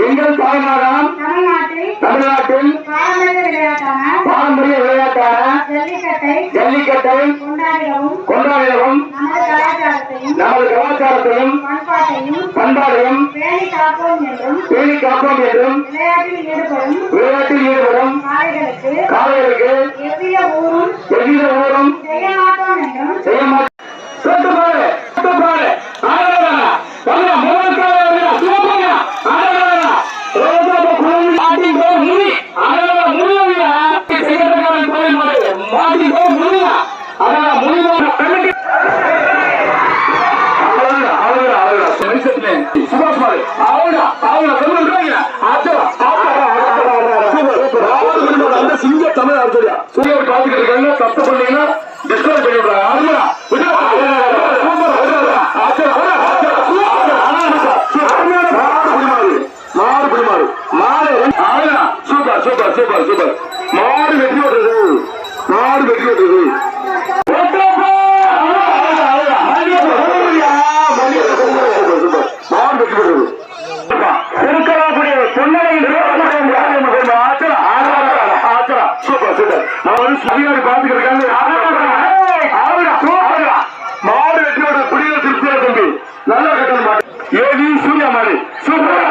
எங்கள் தாய்நாடாம் தமிழ்நாட்டில் பாரம்பரிய விளையாட்டான ஜல்லிக்கட்டை கொண்டாடிடவும் நமது கலாச்சாரத்தையும் பண்பாடையும் பேணி காப்போம் என்றும் விளையாட்டில் ஈடுபடும் காலைகளுக்கு எவ்வித ஊரும் மாடு மாட்டி கோ முனியா கமிட்டி சுபாஷ் மாடு அவ்வளவுதான் அவ்வளவுதான். சொல்லுங்க ஆச்சரா அந்த சிங்க தமிழ் ஆச்சரியா சூரிய பாத்துக்கிட்டு இருக்காங்க தப்பு பண்ணீங்கன்னா டிஸ்கவுண்ட் பண்ணி விடுறாங்க அருமையா மாடு வெற்றி ஓடுறது மாடு வெற்றி விட்டுறது மாடு வெற்றி விட்டுறது இருக்கக்கூடிய சூப்பர் சூப்பர். நான் வந்து அதிகாரி பாத்துக்கிட்டு இருக்காங்க மாடு வெற்றியோட புரிய திருப்தியா தம்பி. நல்லா கட்டணும் ஏடி சூர்யா மாடு. சூப்பர்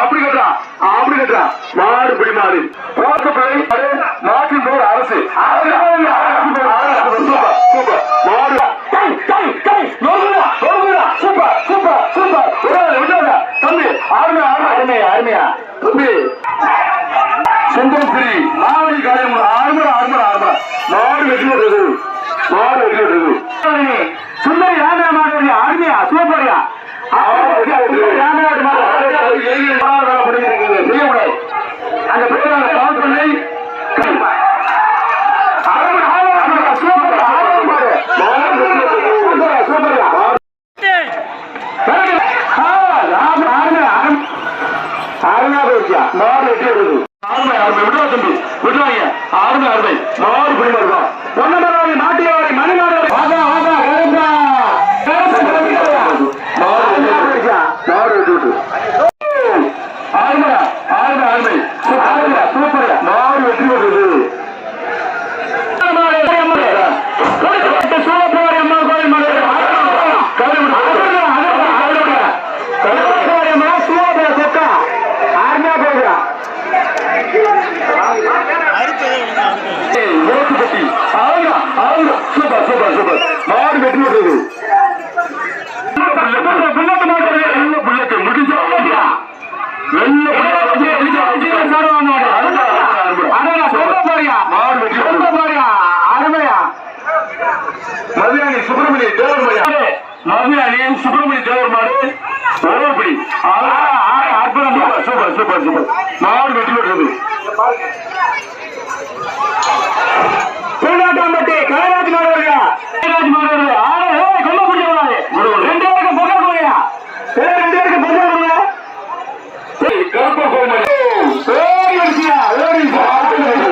அப்படி கட்டுறான் அப்படி கட்டுறான் மாடு பிடி மாடு. அரசு மாவடி காரியம் ஆறுமுறை ஆறுமுறை ஆறுமுறை மாடு வெற்றி மாடு வெற்றி சுந்தரி ராமராமாவுடைய ஆர்மியா சூப்பரியா ராமநாடு மாடு செய்யக்கூடாது அந்த பேரை கவுண்ட் பண்ணி ஆறுமுறை ஆறுமுறை சூப்பர் ஆறுமுறை மாடு மாடு வெற்றி விடுறது சூப்பரியா நாலு எட்டு இருக்குது ஆறுமை ஆறுமை. விட்டுவா தம்பி விட்டுவாங்க ஆறுமை ஆறுமை. மாறு பிடிமா இருக்கும் மதுராணி சுப்பிரமணிய தேவர் மாடு மதுராணி சுப்பிரமணிய தேவர் மாடு ஓரப்படி அற்புதம் சூப்பர் சூப்பர் சூப்பர் மாடு வெற்றி பெற்றது பூண்டாட்டாம்பட்டி கலைராஜ் மாடவர்களா கலைராஜ் மாடவர்கள் ஆறு கொல்ல முடியாது ரெண்டு பேருக்கு பொருள் கொடுங்க ரெண்டு பேருக்கு பொருள் கொடுங்க கருப்பு கோமணி ஓடி ஓடி